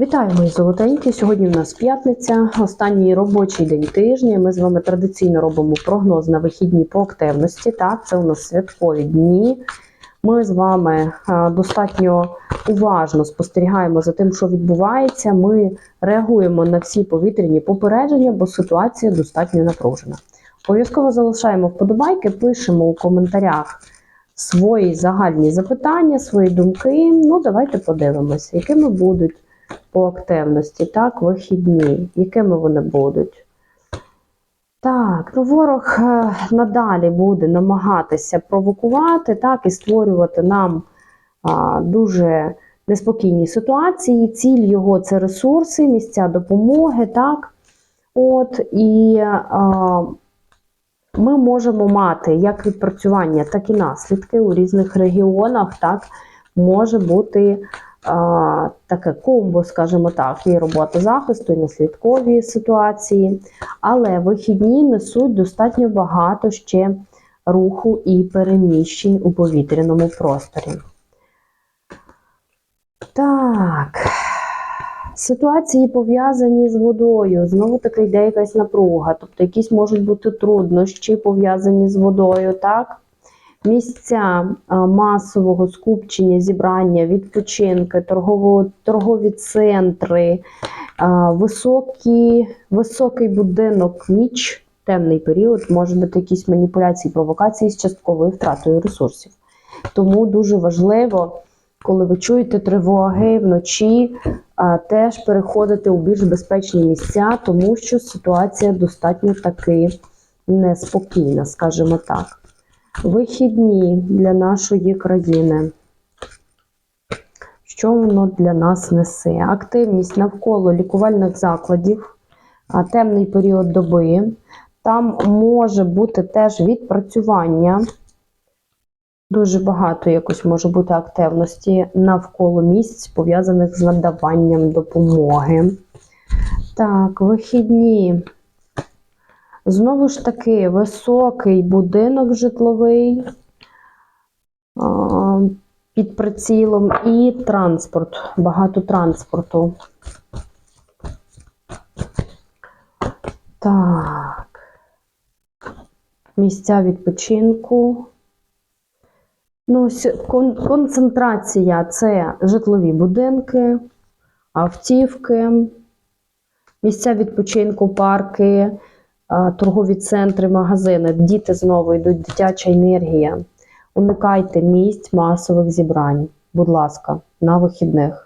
Вітаю, мої золотенькі. Сьогодні у нас п'ятниця, останній робочий день тижня. Ми з вами традиційно робимо прогноз на вихідні по активності. Так, це у нас святкові дні. Ми з вами достатньо уважно спостерігаємо за тим, що відбувається. Ми реагуємо на всі повітряні попередження, бо ситуація достатньо напружена. Обов'язково залишаємо вподобайки, пишемо у коментарях свої загальні запитання, свої думки. Ну, давайте подивимося, якими будуть по активності, так, вихідні, якими вони будуть. Так, ну ворог е, надалі буде намагатися провокувати, так, і створювати нам а, дуже неспокійні ситуації. Ціль його це ресурси, місця допомоги, так. От, і а, ми можемо мати як відпрацювання, так і наслідки у різних регіонах. Так, може бути таке комбо, скажімо так, і робота захисту, і наслідкові ситуації. Але вихідні несуть достатньо багато ще руху і переміщень у повітряному просторі. Так. Ситуації пов'язані з водою. Знову таки йде якась напруга, тобто якісь можуть бути труднощі пов'язані з водою, так? Місця масового скупчення, зібрання, відпочинки, торгові центри, а, високі, високий будинок, ніч, темний період, може бути якісь маніпуляції, провокації з частковою втратою ресурсів. Тому дуже важливо, коли ви чуєте тривоги вночі, теж переходити у більш безпечні місця, тому що ситуація достатньо таки неспокійна, скажімо так. Вихідні для нашої країни. Що воно для нас несе? Активність навколо лікувальних закладів, темний період доби. Там може бути теж відпрацювання. Дуже багато якось може бути активності навколо місць, пов'язаних з надаванням допомоги. Так, вихідні. Знову ж таки, високий будинок житловий під прицілом і транспорт, багато транспорту. Так. Місця відпочинку. Ну, концентрація це житлові будинки, автівки, місця відпочинку, парки, торгові центри, магазини. Діти знову йдуть, дитяча енергія. Уникайте місць масових зібрань, будь ласка, на вихідних.